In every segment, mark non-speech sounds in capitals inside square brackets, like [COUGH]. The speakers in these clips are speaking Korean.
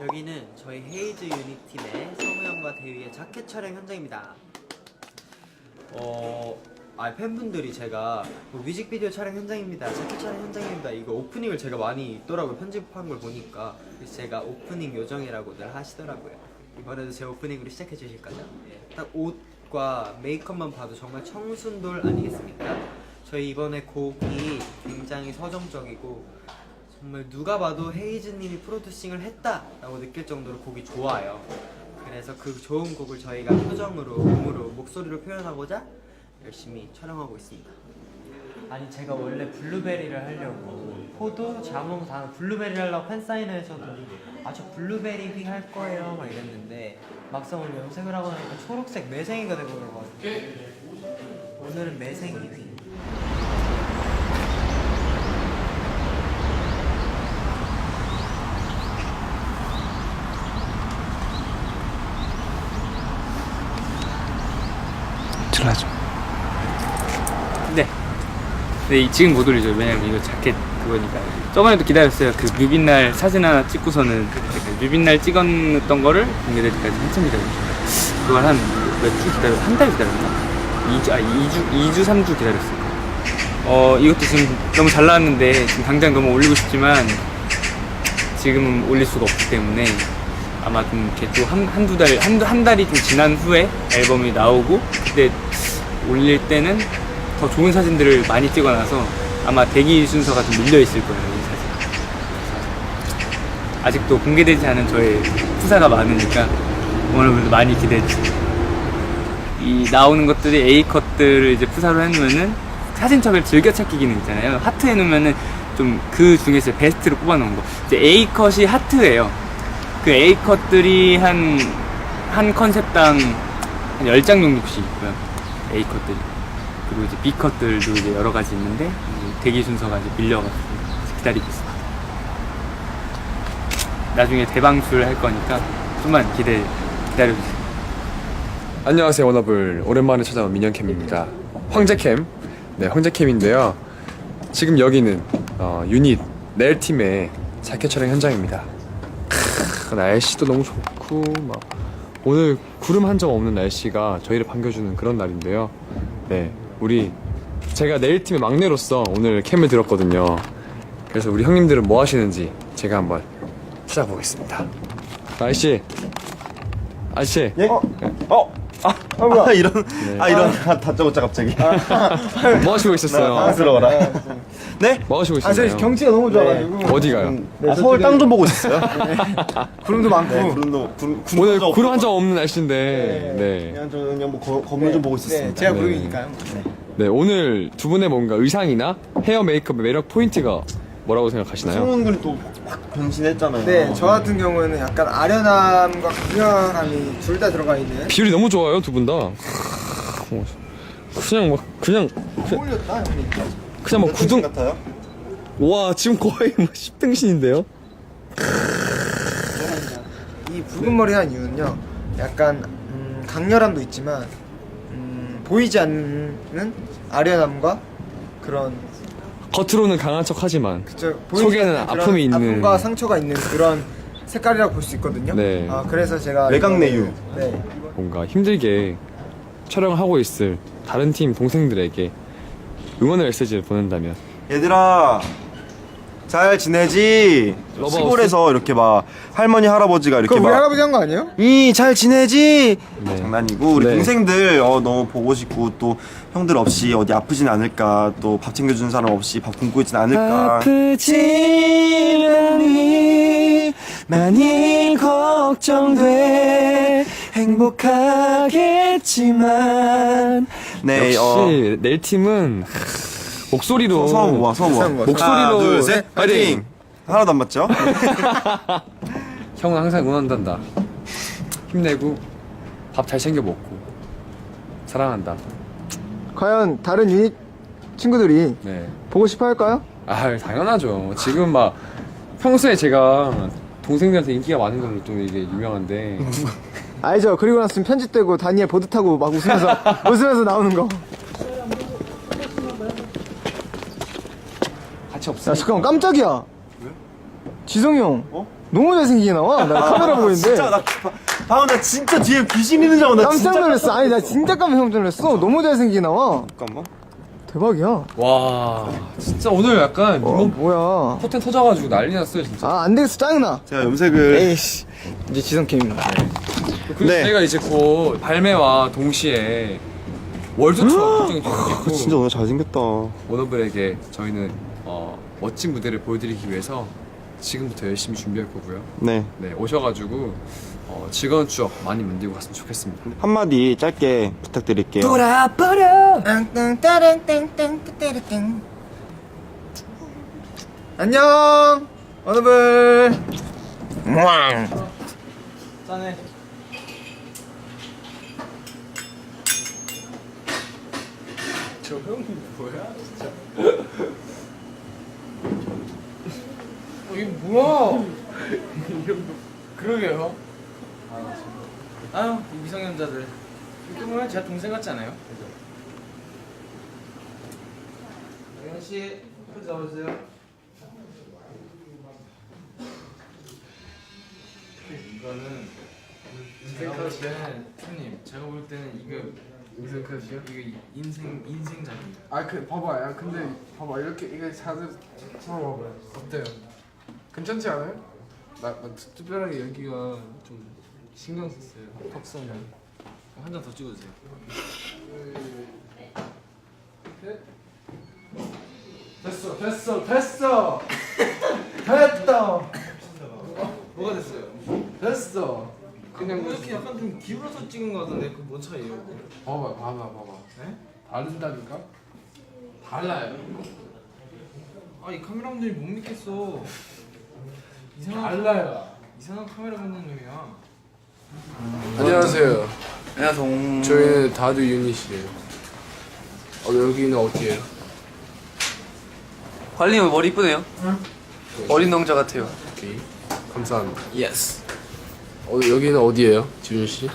여기는 저희 헤이즈 유닛팀의 성우 형과 대위의 자켓 촬영 현장입니다. 어, 아 팬분들이 제가 뭐 뮤직비디오 촬영 현장입니다, 자켓 촬영 현장입니다. 이거 오프닝을 제가 많이 있더라고요. 편집한 걸 보니까 그래서 제가 오프닝 요정이라고들 하시더라고요. 이번에도 제 오프닝으로 시작해 주실 거죠? 딱 옷과 메이크업만 봐도 정말 청순돌 아니겠습니까? 저희 이번에 곡이 굉장히 서정적이고 정말 누가 봐도 헤이즈님이 프로듀싱을 했다라고 느낄 정도로 곡이 좋아요. 그래서 그 좋은 곡을 저희가 표정으로, 음으로, 목소리로 표현하고자 열심히 촬영하고 있습니다. 아니 제가 원래 블루베리를 하려고 포도, 자몽, 다 블루베리를 하려고 팬사인회에서도 아 저 블루베리 휘 할 거예요 막 이랬는데 막상 오늘 염색을 하고 나니까 초록색 매생이가 되고 그래가지고 오늘은 매생이 휘 들어가죠. 네. 네, 이- 지금 못 올리죠. 왜냐면 이거 자켓 그거니까. 저번에도 기다렸어요. 그 뮤빈날 사진 하나 찍고서는 그 뮤빈날 찍었던 거를 공개될 때까지 한참 기다렸어요. 그걸 한 몇 주 기다렸, 한달 기다렸나? 2주, 아, 2주, 2주, 3주 기다렸어요. 어, 이것도 지금 너무 잘 나왔는데 지금 당장 너무 올리고 싶지만 지금은 올릴 수가 없기 때문에 아마 좀 이렇게 또 한, 한두 달, 한, 한 달이 좀 지난 후에 앨범이 나오고 그때 올릴 때는 더 좋은 사진들을 많이 찍어놔서 아마 대기 순서가 좀 밀려있을 거예요, 이 사진. 아직도 공개되지 않은 저의 프사가 많으니까 오늘도 많이 기대해 주세요. 이 나오는 것들이 A 컷들을 이제 푸사로 해놓으면은 사진첩에 즐겨찾기 기능 있잖아요. 하트 해놓으면은 좀 그 중에서 베스트로 뽑아놓은 거. 이제 A 컷이 하트예요. 그 A 컷들이 한, 한 컨셉당 한 10장 정도씩 있고요. A 컷들이. 그리고 이제 B 컷들도 이제 여러 가지 있는데, 이제 대기 순서가 이제 밀려가지고 기다리고 있습니다. 나중에 대방출 할 거니까 좀만 기대, 기다려주세요. 안녕하세요 워너블 오랜만에 찾아온 민영캠입니다 황제캠 네 황제캠인데요 지금 여기는 어, 유닛 넬팀의 자켓 촬영 현장입니다 크, 날씨도 너무 좋고 막 오늘 구름 한 점 없는 날씨가 저희를 반겨주는 그런 날인데요. 네 우리 제가 넬팀의 막내로서 오늘 캠을 들었거든요. 그래서 우리 형님들은 뭐 하시는지 제가 한번 찾아보겠습니다. 아저씨. 아저씨. 예? 어? 아, [LAUGHS] 아, 이런 아 이런 다 다짜고짜 갑자기 뭐 [LAUGHS] 하시고 있었어요? 당스러워라 네? 뭐 하시고 아, 있었나요? 저희 경치가 너무 좋아가지고 어디 가요? 아, 서울 땅 좀 보고 있었어요 [LAUGHS] 구름도 많고 네 구름도 구름 구름 오늘 좀 구름 한. 점 없는 날씨인데 네. 그냥 저 그냥 뭐 거- 건물 좀 보고 네, 있었습니다 제가 네. 부르니까요. 네 오늘 두 분의 뭔가 의상이나 헤어 메이크업의 매력 포인트가 뭐라고 생각하시나요? 성훈 군이 또 확 변신했잖아요 네, 저 같은 경우에는 약간 아련함과 강렬함이 둘 다 들어가 있는 비율이 너무 좋아요 두 분 다. 그냥 막 그냥 어울렸다, 형님. 그냥 뭐 구등 같아요? 와 지금 거의 뭐 10등신인데요? 이 붉은 머리 한 이유는요, 약간 음, 강렬함도 있지만 음, 보이지 않는 아련함과 그런 겉으로는 강한 척 하지만 저 보이지 속에는 않는 그런 아픔이 있는 아픔과 상처가 있는 그런 색깔이라고 볼 수 있거든요. 네. 아, 그래서 제가 외곽내유. 이거를- 네. 뭔가 힘들게 촬영을 하고 있을 다른 팀 동생들에게 응원의 메시지를 보낸다면 얘들아 잘 지내지? 시골에서 이렇게 막 할머니 할아버지가 이렇게 우리 막 할아버지 한 거 아니에요? 이 잘 지내지? 네. 장난이고 우리 네. 동생들 어, 너무 보고 싶고 또 형들 없이 어디 아프진 않을까 또 밥 챙겨주는 사람 없이 밥 굶고 있진 않을까 아프지 않니 많이 걱정돼 행복하겠지만 네, 역시 낼 팀은 목소리로 서브 모아 서브 모아 비싼 거. 목소리로 하나 둘셋 파이팅! 파이팅 하나도 안 맞죠? [LAUGHS] 형은 항상 응원한단다 힘내고 밥 잘 챙겨 먹고 사랑한다 과연 다른 유닛 친구들이 네. 보고 싶어 할까요? 아 당연하죠 지금 막 평소에 제가 동생들한테 인기가 많은 걸로 좀 이게 유명한데 [LAUGHS] 알죠. 그리고 났으면 편집되고 다니엘 보드 타고 막 웃으면서 [LAUGHS] 웃으면서 나오는 거. 같이 없어 야 잠깐만 깜짝이야. 지성이 형. 어? 너무 잘생기게 나와. 나 카메라 보고 있는데. 진짜 나 바- 방금 나 진짜 뒤에 귀신 있는 줄 알고 나 깜짝 놀랐어. 아니 나 진짜 깜짝 놀랐어. 너무 잘생기게 나와. 잠깐만 대박이야. 와 진짜 오늘 약간 어, 이번 뭐야. 포텐 터져가지고 난리 났어요 진짜. 아 안 되겠어 짜증나. 제가 염색을 에이씨. 이제 지성 캠입니다. 그리고 네. 저희가 이제 곧 발매와 동시에 월드 투어 일정이 좀 있고 진짜 오늘 잘생겼다 워너블에게 저희는 어, 멋진 무대를 보여드리기 위해서 지금부터 열심히 준비할 거고요. 네 네 오셔가지고 어, 즐거운 추억 많이 만들고 갔으면 좋겠습니다. 한마디 짧게 부탁드릴게요 안녕. 어느블. 짠해. 그러게요. 아유 이 미성년자들. 이렇게 보면 제가 동생 같지 않아요? 영현 씨, 포즈 잡아주세요. 이거는 인생 컷이야. 형님 제가 볼 때는 이거 인생 컷이요? 이거 인생 인생작입니다. 아, 그 봐봐. 야, 근데 봐봐. 이렇게 이게 자세 잡아봐봐요. 어때요? 괜찮지 않아요? 나, 나 특- 특별하게 여기가 좀 신경 썼어요. 턱선이. 한 장 더 찍어주세요. 됐어, 됐어, 됐어. 됐다. 뭐가 됐어요? 됐어. 그냥 뭐 이렇게 약간 좀 기울어서 찍은 거 같은데 그 뭔 차이예요? 봐봐, 봐봐, 봐봐. 네? 다른다니까? 달라요. 아이 카메라분들이 못 믿겠어. 이상한 달라요. 이상한 카메라 보는 놈이야. 안녕하세요. 안녕하세요. 저희는 다들 유닛이에요. 어, 여기는 어디예요? 관리님 머리 이쁘네요. 어린 농자 같아요. 오케이. 감사합니다. 예스. 어, 여기는 어디예요, 지윤 씨?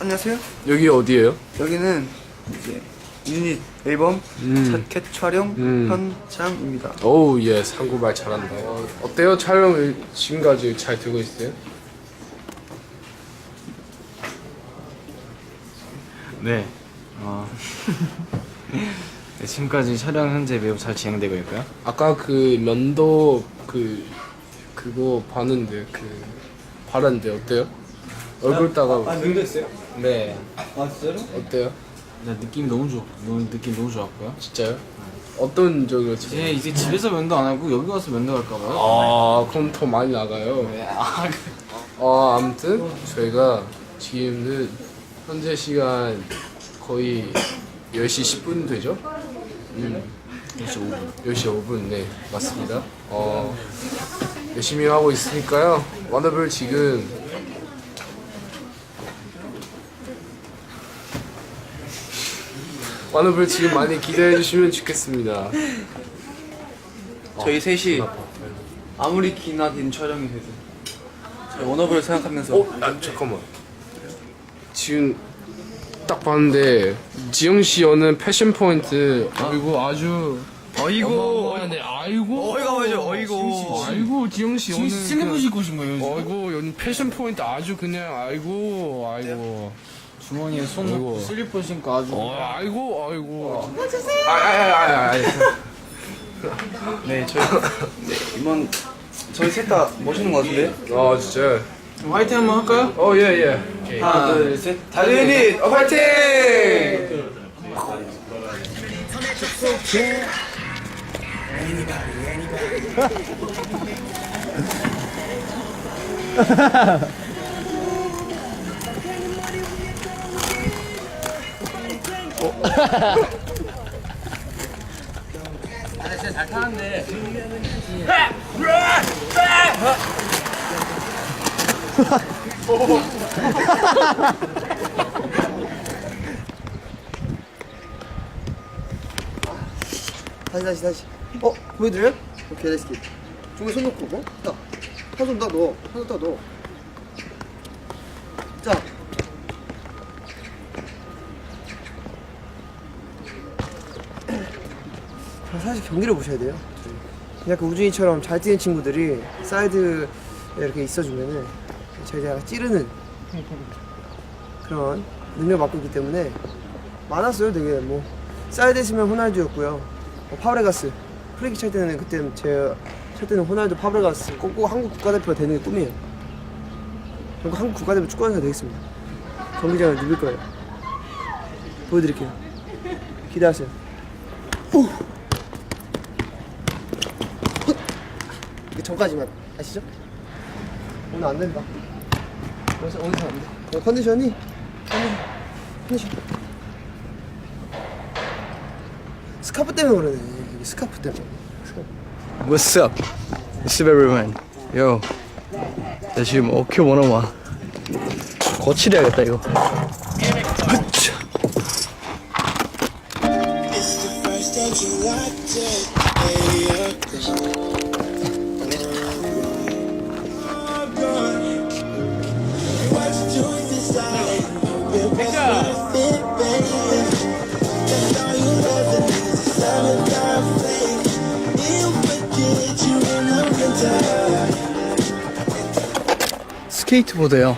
안녕하세요. 여기 어디예요? 여기는 이제 유닛 앨범 음. 자켓 촬영 음. 현장입니다. 오우 예스 한국말 잘한다 어, 어때요? 촬영 지금까지 잘 되고 있어요? 네. 어. [LAUGHS] 네, 지금까지 촬영 현재 매우 잘 진행되고 있고요. 아까 그 면도 그 그거 봤는데 그 바랐는데 어때요? 얼굴 따가 능력했어요? 네. 아 진짜로? 어때요? 네, 느낌 너무 좋, 너무 느낌 너무 좋았고요. 진짜요? 어떤 지금? 이제 이제 집에서 면도 안 하고 여기 와서 면도 할까 봐요. 아 그럼 더 많이 나가요 네. 아, 어 아무튼 저희가 지금은 현재 시간 거의 10시 10분 되죠? 음. 10시 5분 10시 5분 네 맞습니다 어 열심히 하고 있으니까요 워너블 지금 워너블 지금 많이 기대해 주시면 좋겠습니다. 저희 셋이 아무리 기나 긴 촬영이 돼도 저희 워너블을 생각하면서. 어? 아 잠깐만. 지금 딱 봤는데 지영 씨 여는 패션 포인트 아이고 아주. 어이구 네 아이고. 어이가 뭐죠 어이구 아이고 지영 씨 여는 슬리퍼 입고 오신 거예요? 아이고 연 패션 포인트 아주 그냥 아이고 아이고 주머니에 손. 넣고 슬리퍼 신고 아주. 어 아이고 아이고. 아아아아 [LAUGHS] 네 저희 네, 이번 저희 셋 다 멋있는 것 같은데? 아 진짜. 화이팅 한번 할까요? 어 예예. 하나 둘셋. 다들 유닛 어, 화이팅 [LAUGHS] 다시 다시 다시. 어 보여드려요? 오케이 렛츠 기. 중에 손 놓고 뭐? 딱. 한손 딱 넣어. 한손 딱 넣어. 자. 사실 경기를 보셔야 돼요. 약간 우준이처럼 잘 뛰는 친구들이 사이드에 이렇게 있어주면은 저희가 찌르는 그런 능력 갖고 있기 때문에 많았어요 되게. 뭐 사이드 있으면 호날두였고요. 뭐 파브레가스. 프리킥 찰 때는 그때 제가 찰 때는 호날두 파브레가스 꼭, 꼭 한국 국가대표가 되는 게 꿈이에요. 꼭 한국 국가대표 축구선수가 되겠습니다. 경기장을 누빌 거예요. 보여드릴게요. 기대하세요. 후. 이게 전까지만 아시죠? 오늘 안 된다 오늘 오늘 잘안 돼. 어, 컨디션이 컨디션 컨디션 스카프 때문에 그러네 스카프 때문에 스카프. What's up? What's up everyone? Yo 나 지금 어큐 원어와 거칠해야겠다 이거 으쌰. 스케이트보드요.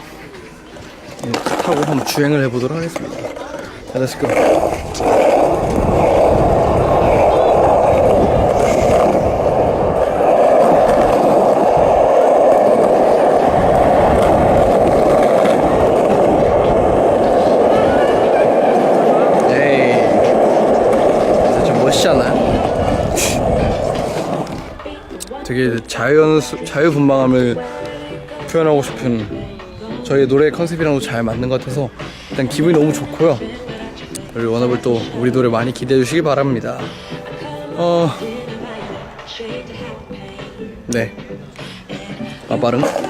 이거 타고 한번 주행을 해보도록 하겠습니다. 자, 멋있지 않아요? 되게 자연 자유분방함을 표현하고 싶은 저희 노래 컨셉이랑도 잘 맞는 것 같아서 일단 기분이 너무 좋고요. 우리 워너블 또 우리 노래 많이 기대해 주시기 바랍니다. 어, 네. 아 빠른?